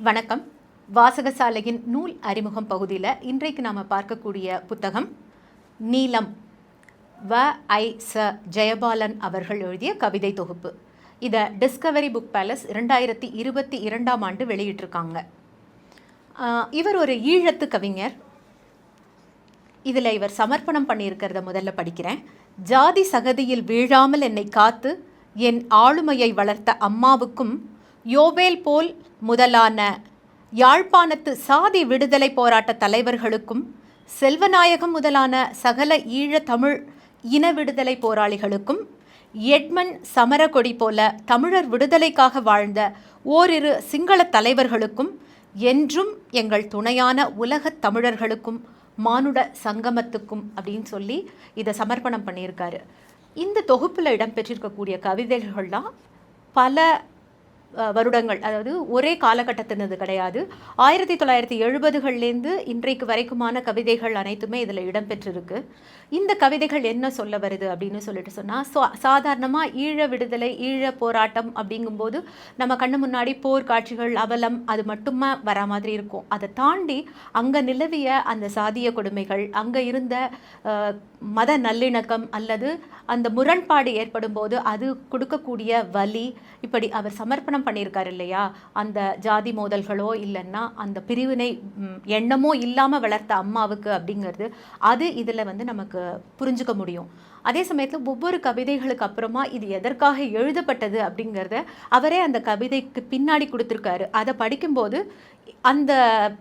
வணக்கம். வாசகசாலையின் நூல் அறிமுகம் பகுதியில் இன்றைக்கு நாம் பார்க்கக்கூடிய புத்தகம் நீலம் வ. ஐ. ச. ஜெயபாலன் அவர்கள் எழுதிய கவிதை தொகுப்பு. இதை டிஸ்கவரி புக் பேலஸ் இரண்டாயிரத்தி இருபத்தி இரண்டாம் ஆண்டு வெளியிட்டிருக்காங்க. இவர் ஒரு ஈழத்து கவிஞர். இதில் இவர் சமர்ப்பணம் பண்ணியிருக்கிறத முதல்ல படிக்கிறேன். ஜாதி சகதியில் வீழாமல் என்னை காத்து என் ஆளுமையை வளர்த்த அம்மாவுக்கும் யோவேல் போல் முதலான யாழ்ப்பாணத்து சாதி விடுதலை போராட்ட தலைவர்களுக்கும் செல்வநாயகம் முதலான சகல ஈழ தமிழ் இன விடுதலை போராளிகளுக்கும் எட்மன் சமரகொடி போல தமிழர் விடுதலைக்காக வாழ்ந்த ஓரிரு சிங்கள தலைவர்களுக்கும் என்றும் எங்கள் துணையான உலகத் தமிழர்களுக்கும் மானுட சங்கமத்துக்கும் அப்படின்னு சொல்லி இதை சமர்ப்பணம் பண்ணியிருக்காரு. இந்த தொகுப்பில் இடம்பெற்றிருக்கக்கூடிய கவிதைகள்லாம் பல வருடங்கள் அதாவது ஒரே காலகட்டத்தினது கிடையாது. ஆயிரத்தி தொள்ளாயிரத்தி எழுபதுகள்லேருந்து இன்றைக்கு வரைக்குமான கவிதைகள் அனைத்துமே இதில் இடம்பெற்றிருக்கு. இந்த கவிதைகள் என்ன சொல்ல வருது அப்படின்னு சொல்லிட்டு சொன்னால் சாதாரணமாக ஈழ விடுதலை ஈழ போராட்டம் அப்படிங்கும்போது நம்ம கண்ணு முன்னாடி போர் காட்சிகள் அவலம் அது மட்டுமே வர மாதிரி இருக்கும். அதை தாண்டி அங்கே நிலவிய அந்த சாதிய கொடுமைகள் அங்கே இருந்த மத நல்லிணக்கம் அல்லது அந்த முரண்பாடு ஏற்படும் போது அது கொடுக்கக்கூடிய வலி இப்படி அவர் சமர்ப்பணம் பண்ணியிருக்காரு இல்லையா? அந்த ஜாதி மோதல்களோ இல்லைன்னா அந்த பிரிவினை எண்ணமோ இல்லாமல் வளர்த்த அம்மாவுக்கு அப்படிங்கிறது அது இதில் வந்து நமக்கு புரிஞ்சுக்க முடியும். அதே சமயத்தில் ஒவ்வொரு கவிதைகளுக்கு அப்புறமா இது எதற்காக எழுதப்பட்டது அப்படிங்கிறத அவரே அந்த கவிதைக்கு பின்னாடி கொடுத்துருக்காரு. அதை படிக்கும்போது அந்த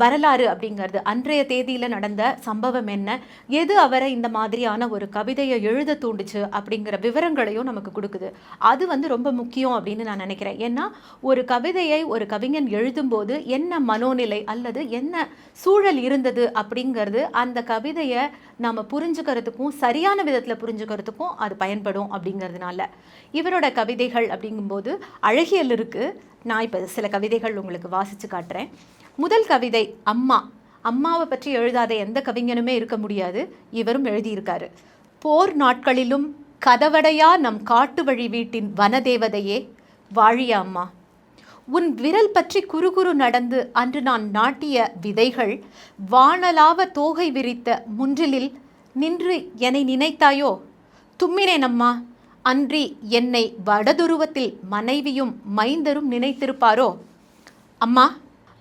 வரலாறு அப்படிங்கிறது அன்றைய தேதியில் நடந்த சம்பவம் என்ன எது அவரை இந்த மாதிரியான ஒரு கவிதையை எழுத தூண்டுச்சு அப்படிங்கிற விவரங்களையும் நமக்கு கொடுக்குது. அது வந்து ரொம்ப முக்கியம் அப்படின்னு நான் நினைக்கிறேன். ஏன்னா ஒரு கவிதையை ஒரு கவிஞன் எழுதும்போது என்ன மனோநிலை அல்லது என்ன சூழல் இருந்தது அப்படிங்கிறது அந்த கவிதையை நாம் புரிஞ்சுக்கிறதுக்கும் சரியான விதத்தில் புரிஞ்சுக்கிறதுக்கும் அது பயன்படும் அப்படிங்கிறதுனால. இவரோட கவிதைகள் அப்படிங்கும்போது அழகியல் இருக்குது நான் இப்போ சில கவிதைகள் உங்களுக்கு வாசித்து காட்டுறேன். முதல் கவிதை அம்மா. அம்மாவை பற்றி எழுதாத எந்த கவிஞனுமே இருக்க முடியாது. இவரும் எழுதியிருக்காரு. போர் நாட்களிலும் கதவடையா நம் காட்டு வழி வீட்டின் வனதேவதையே. வாழிய அம்மா. உன் விரல் பற்றி குறுகுறு நடந்து அன்று நான் நாட்டிய விதைகள் வானலாவ தோகை விரித்த முன்றிலில் நின்று என்னை நினைத்தாயோ? தும்மினேன் அம்மா அன்றி என்னை வடதுருவத்தில் மனைவியும் மைந்தரும் நினைத்திருப்பாரோ? அம்மா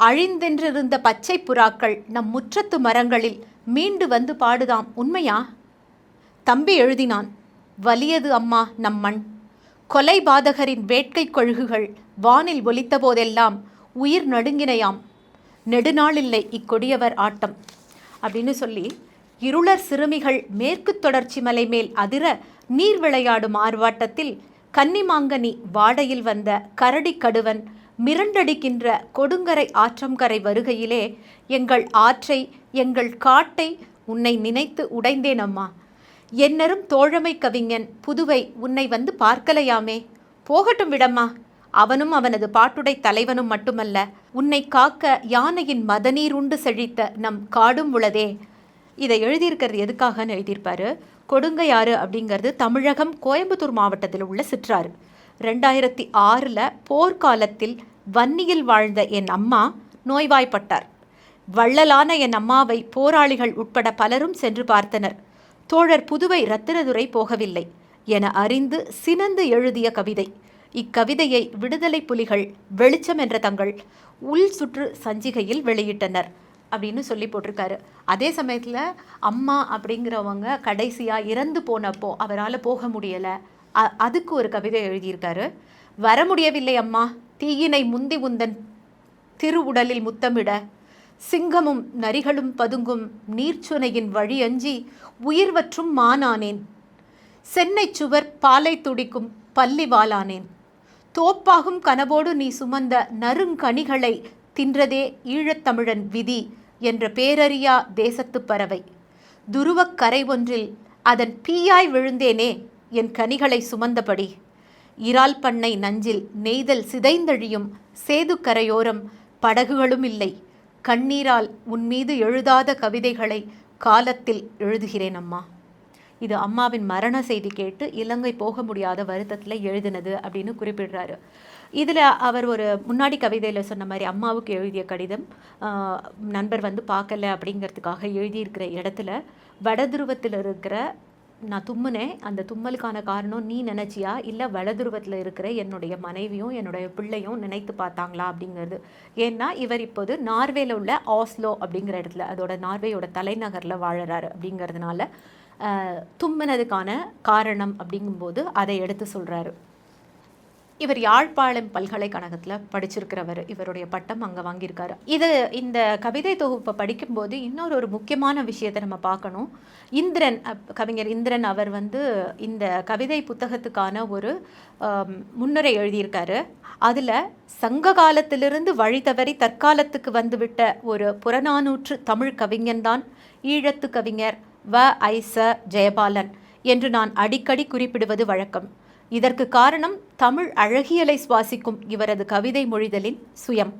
அழிந்தென்றிருந்த பச்சை புறாக்கள் நம் முற்றத்து மரங்களில் மீண்டு வந்து பாடுதாம் உண்மையா? தம்பி எழுதினான் வலியது அம்மா நம் மண். கொலைபாதகரின் வேட்கை கொழுகுகள் வானில் ஒலித்த போதெல்லாம் உயிர் நடுங்கினையாம். நெடுநாளில்லை இக்கொடியவர் ஆட்டம். அப்படின்னு சொல்லி இருளர் சிறுமிகள் மேற்கு தொடர்ச்சி மலை மேல் அதிர நீர் விளையாடும் ஆர்வாட்டத்தில் கன்னிமாங்கனி வாடையில் வந்த கரடி கடுவன் மிரண்டடிக்கின்ற கொடுங்கரை ஆற்றங்கரை வருகையிலே எங்கள் ஆற்றை எங்கள் காட்டை உன்னை நினைத்து உடைந்தேன் அம்மா என்னரும் தோழமை கவிஞன் புதுவை உன்னை வந்து பார்க்கலையாமே. போகட்டும் விடம்மா. அவனும் அவனது பாட்டுடை தலைவனும் மட்டுமல்ல உன்னை காக்க யானையின் மதநீர் உண்டு செழித்த நம் காடும் உளதே. இதை எழுதியிருக்கிறது எதுக்காகன்னு எழுதியிருப்பாரு? கொடுங்கையாறு அப்படிங்கிறது தமிழகம் கோயம்புத்தூர் மாவட்டத்தில் உள்ள சிற்றாறு. ரெண்டாயிரத்தி ஆறில் போர்க்காலத்தில் வன்னியில் வாழ்ந்த என் அம்மா நோய்வாய்ப்பட்டார். வள்ளலான என் அம்மாவை போராளிகள் உட்பட பலரும் சென்று பார்த்தனர். தோழர் புதுவை ரத்தினதுரை போகவில்லை என அறிந்து சினந்து எழுதிய கவிதை. இக்கவிதையை விடுதலை புலிகள் வெளிச்சம் என்ற தங்கள் உள் சுற்று சஞ்சிகையில் வெளியிட்டனர் அப்படின்னு சொல்லி போட்டிருக்காரு. அதே சமயத்தில் அம்மா அப்படிங்கிறவங்க கடைசியாக இறந்து போனப்போ அவரால் போக முடியலை. அ- அதுக்கு ஒரு கவிதை எழுதியிருக்காரு. வர முடியவில்லை அம்மா. தீயினை முந்தி உந்தன் திருவுடலில் முத்தமிட சிங்கமும் நரிகளும் பதுங்கும் நீர்ச்சுனையின் வழியஞ்சி உயிர்வற்றும் மானானேன். சென்னை சுவர் பாலை துடிக்கும் பள்ளிவாலானேன் தோப்பாகும் கனவோடு நீ சுமந்த நறுங்கனிகளை தின்றதே ஈழத்தமிழன் விதி என்ற பேரறியா தேசத்துப் பறவை. துருவக் கரை ஒன்றில் அதன் பீயாய் விழுந்தேனே என் கனிகளை சுமந்தபடி. இறால் பண்ணை நஞ்சில் நெய்தல் சிதைந்தழியும் சேது கரையோரம் படகுகளும் இல்லை. கண்ணீரால் உன் மீது எழுதாத கவிதைகளை காலத்தில் எழுதுகிறேன் அம்மா. இது அம்மாவின் மரண செய்தி கேட்டு இலங்கை போக முடியாத வருத்தத்தில் எழுதினது அப்படின்னு குறிப்பிடுறாரு. இதில் அவர் ஒரு முன்னாடி கவிதையில் சொன்ன மாதிரி அம்மாவுக்கு எழுதிய கடிதம் நண்பர் வந்து பார்க்கல அப்படிங்கிறதுக்காக எழுதியிருக்கிற இடத்துல வடதுருவத்தில் இருக்கிற நான் தும்முனேன். அந்த தும்மலுக்கான காரணம் நீ நினச்சியா? இல்லை வலதுருவத்தில் இருக்கிற என்னுடைய மனைவியும் என்னுடைய பிள்ளையும் நினைத்து பார்த்தாங்களா அப்படிங்கிறது. ஏன்னா இவர் இப்போது நார்வேல உள்ள ஆஸ்லோ அப்படிங்கிற இடத்துல அதோட நார்வேயோட தலைநகரில் வாழறாரு அப்படிங்கிறதுனால தும்மினதுக்கான காரணம் அப்படிங்கும்போது அதை எடுத்து சொல்கிறாரு இவர் யாழ்ப்பாணம் பல்கலைக்கழகத்தில் படிச்சிருக்கிறவர். இவருடைய பட்டம் அங்கே வாங்கியிருக்காரு. இது இந்த கவிதை தொகுப்பை படிக்கும்போது இன்னொரு ஒரு முக்கியமான விஷயத்தை நம்ம பார்க்கணும். இந்திரன் அப்- கவிஞர் இந்திரன் அவர் வந்து இந்த கவிதை புத்தகத்துக்கான ஒரு முன்னுரை எழுதியிருக்காரு. அதில் சங்க காலத்திலிருந்து வழி தவறி தற்காலத்துக்கு வந்துவிட்ட ஒரு புறநானூற்று தமிழ் கவிஞன்தான் ஈழத்து கவிஞர் வ. ஐ. ச. ஜெயபாலன் என்று நான் அடிக்கடி குறிப்பிடுவது வழக்கம். இதற்கு காரணம் தமிழ் அழகியலை சுவாசிக்கும் இவரது கவிதை மொழிதலின் சுயம்.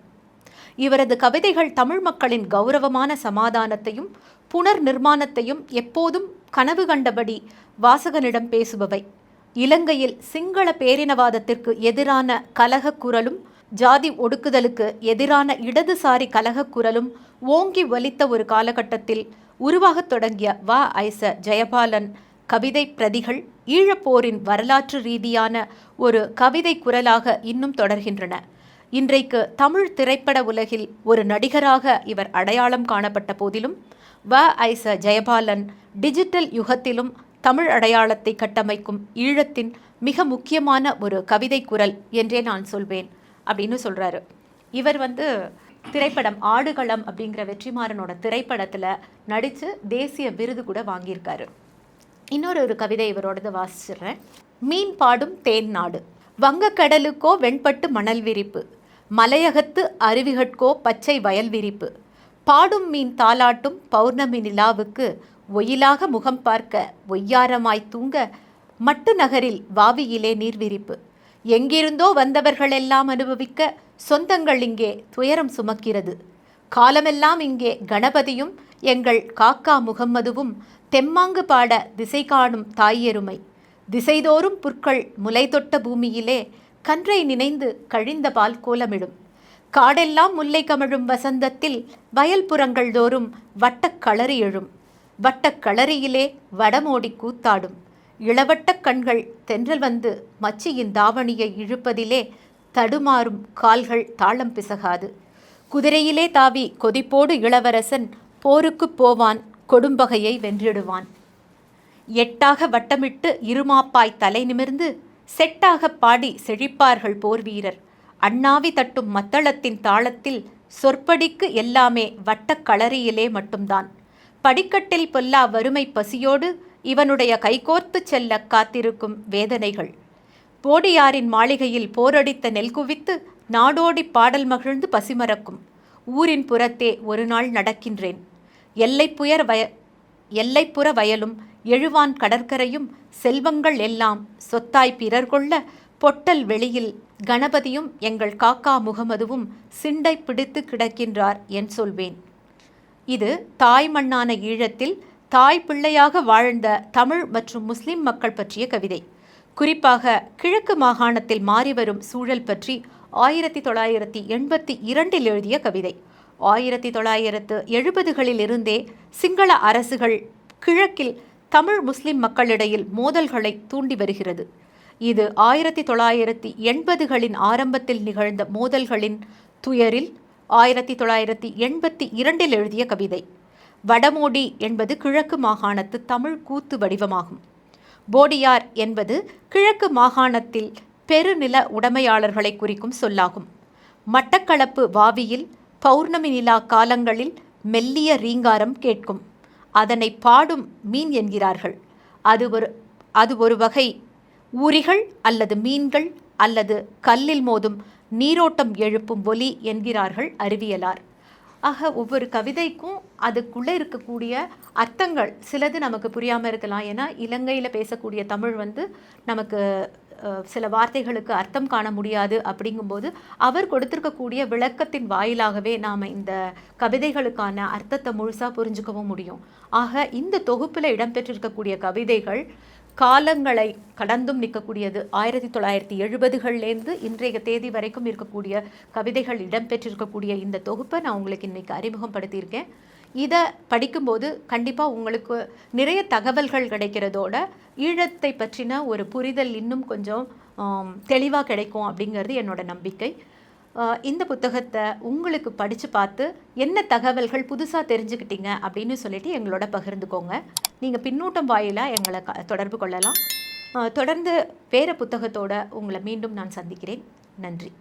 இவரது கவிதைகள் தமிழ் மக்களின் கௌரவமான சமாதானத்தையும் புனர் நிர்மாணத்தையும் எப்போதும் கனவு கண்டபடி வாசகனிடம் பேசுபவை. இலங்கையில் சிங்கள பேரினவாதத்திற்கு எதிரான கலக குரலும் ஜாதி ஒடுக்குதலுக்கு எதிரான இடதுசாரி கலகக் குரலும் ஓங்கி வலித்த ஒரு காலகட்டத்தில் உருவாகத் தொடங்கிய வ. ஐச ஜெயபாலன் கவிதை பிரதிகள் ஈழப்போரின் வரலாற்று ரீதியான ஒரு கவிதை குரலாக இன்னும் தொடர்கின்றன. இன்றைக்கு தமிழ் திரைப்பட உலகில் ஒரு நடிகராக இவர் அடையாளம் காணப்பட்ட போதிலும் வ. ஐச ஜெயபாலன் டிஜிட்டல் யுகத்திலும் தமிழ் அடையாளத்தை கட்டமைக்கும் ஈழத்தின் மிக முக்கியமான ஒரு கவிதை குரல் என்றே நான் சொல்வேன் அப்படின்னு சொல்கிறாரு இவர் வந்து திரைப்படம் ஆடுகளம் அப்படிங்கிற வெற்றிமாறனோட திரைப்படத்தில் நடித்து தேசிய விருது கூட வாங்கியிருக்காரு. இன்னொரு ஒரு கவிதை இவரோடது வாசிச்சிடுறேன். மீன் பாடும் தேன் நாடு. வங்கக்கடலுக்கோ வெண்பட்டு மணல் விரிப்பு. மலையகத்து அருவிகட்கோ பச்சை வயல் விரிப்பு. பாடும் மீன் தாலாட்டும் பௌர்ணமி நிலாவுக்கு ஒயிலாக முகம் பார்க்க ஒய்யாரமாய் தூங்க மட்டு நகரில் வாவியிலே நீர் விரிப்பு. எங்கிருந்தோ வந்தவர்களெல்லாம் அனுபவிக்க சொந்தங்கள் இங்கே துயரம் சுமக்கிறது. காலமெல்லாம் இங்கே கணபதியும் எங்கள் காக்கா முகம்மதுவும் தெம்மாங்கு பாட திசை காணும் தாயெருமை. திசைதோறும் புற்கள் முலைதொட்ட பூமியிலே கன்றை நினைந்து கழிந்த பால் கோலமிடும். காடெல்லாம் முல்லை கமழும் வசந்தத்தில் வயல்புறங்கள் தோறும் வட்டக் களரி எழும். வட்டக் களரியிலே வடமோடி கூத்தாடும். இளவட்டக் கண்கள் தென்றல் வந்து மச்சியின் தாவணியை இழுப்பதிலே தடுமாறும் கால்கள் தாளம் பிசகாது. குதிரையிலே தாவி கொதிப்போடு இளவரசன் போருக்குப் போவான் கொடும்பகையை வென்றிடுவான். எட்டாக வட்டமிட்டு இருமாப்பாய் தலை நிமிர்ந்து செட்டாகப் பாடி செழிப்பார்கள் போர் வீரர். அண்ணாவி தட்டும் மத்தளத்தின் தாளத்தில் சொற்படிக்கு எல்லாமே வட்டக் களரியிலே மட்டும்தான். படிக்கட்டில் பொல்லா வறுமை பசியோடு இவனுடைய கைகோர்த்துச் செல்ல காத்திருக்கும் வேதனைகள். போடியாரின் மாளிகையில் போரடித்த நெல் குவித்து நாடோடி பாடல் மகிழ்ந்து பசிமறக்கும். ஊரின் புறத்தே ஒரு நாள் நடக்கின்றேன் எல்லைப்புயர் வய எல்லைப்புற வயலும் எழுவான் கடற்கரையும் செல்வங்கள் எல்லாம் சொத்தாய் பிறர் கொள்ள பொட்டல் வெளியில் கணபதியும் எங்கள் காக்கா முகமதுவும் சிண்டை பிடித்து கிடக்கின்றார் என் சொல்வேன். இது தாய் மண்ணான ஈழத்தில் தாய் பிள்ளையாக வாழ்ந்த தமிழ் மற்றும் முஸ்லிம் மக்கள் பற்றிய கவிதை. குறிப்பாக கிழக்கு மாகாணத்தில் மாறிவரும் சூழல் பற்றி ஆயிரத்தி தொள்ளாயிரத்தி எண்பத்தி இரண்டில் எழுதிய கவிதை. ஆயிரத்தி தொள்ளாயிரத்து எழுபதுகளில் இருந்தே சிங்கள அரசுகள் கிழக்கில் தமிழ் முஸ்லிம் மக்களிடையில் மோதல்களை தூண்டி வருகிறது. இது ஆயிரத்தி தொள்ளாயிரத்தி எண்பதுகளின் ஆரம்பத்தில் நிகழ்ந்த மோதல்களின் துயரில் ஆயிரத்தி தொள்ளாயிரத்தி எண்பத்தி இரண்டில் எழுதிய கவிதை. வடமோடி என்பது கிழக்கு மாகாணத்து தமிழ் கூத்து வடிவமாகும். போடியார் என்பது கிழக்கு மாகாணத்தில் பெருநில உடைமையாளர்களை குறிக்கும் சொல்லாகும். மட்டக்களப்பு வாவியில் பௌர்ணமி நிலா காலங்களில் மெல்லிய ரீங்காரம் கேட்கும். அதனை பாடும் மீன் என்கிறார்கள். அது ஒரு அது ஒரு வகை ஊரிகள் அல்லது மீன்கள் அல்லது கல்லில் மோதும் நீரோட்டம் எழுப்பும் ஒலி என்கிறார்கள் அறிவியலார். ஆக ஒவ்வொரு கவிதைக்கும் அதுக்குள்ளே இருக்கக்கூடிய அர்த்தங்கள் சிலது நமக்கு புரியாமல் இருக்கலாம். ஏன்னா இலங்கையில் பேசக்கூடிய தமிழ் வந்து நமக்கு சில வார்த்தைகளுக்கு அர்த்தம் காண முடியாது அப்படிங்கும்போது அவர் கொடுத்துருக்கக்கூடிய விளக்கத்தின் வாயிலாகவே நாம் இந்த கவிதைகளுக்கான அர்த்தத்தை முழுசாக புரிஞ்சுக்கவும் முடியும். ஆக இந்த தொகுப்பில் இடம்பெற்றிருக்கக்கூடிய கவிதைகள் காலங்களை கடந்தும் நிற்கக்கூடியது. ஆயிரத்தி தொள்ளாயிரத்தி எழுபதுகள்லேருந்து இன்றைய தேதி வரைக்கும் இருக்கக்கூடிய கவிதைகள் இடம்பெற்றிருக்கக்கூடிய இந்த தொகுப்பை நான் உங்களுக்கு இன்றைக்கி அறிமுகப்படுத்தியிருக்கேன். இதை படிக்கும்போது கண்டிப்பாக உங்களுக்கு நிறைய தகவல்கள் கிடைக்கிறதோட ஈழத்தை பற்றின ஒரு புரிதல் இன்னும் கொஞ்சம் தெளிவாக கிடைக்கும் அப்படிங்கிறது என்னோட நம்பிக்கை. இந்த புத்தகத்தை உங்களுக்கு படித்து பார்த்து என்ன தகவல்கள் புதுசாக தெரிஞ்சுக்கிட்டீங்க அப்படின்னு சொல்லிட்டு எங்களோட பகிர்ந்துக்கோங்க. நீங்கள் பின்னூட்டம் வாயிலாக எங்களை க- தொடர்பு கொள்ளலாம். தொடர்ந்து வேறு புத்தகத்தோட உங்களை மீண்டும் நான் சந்திக்கிறேன். நன்றி.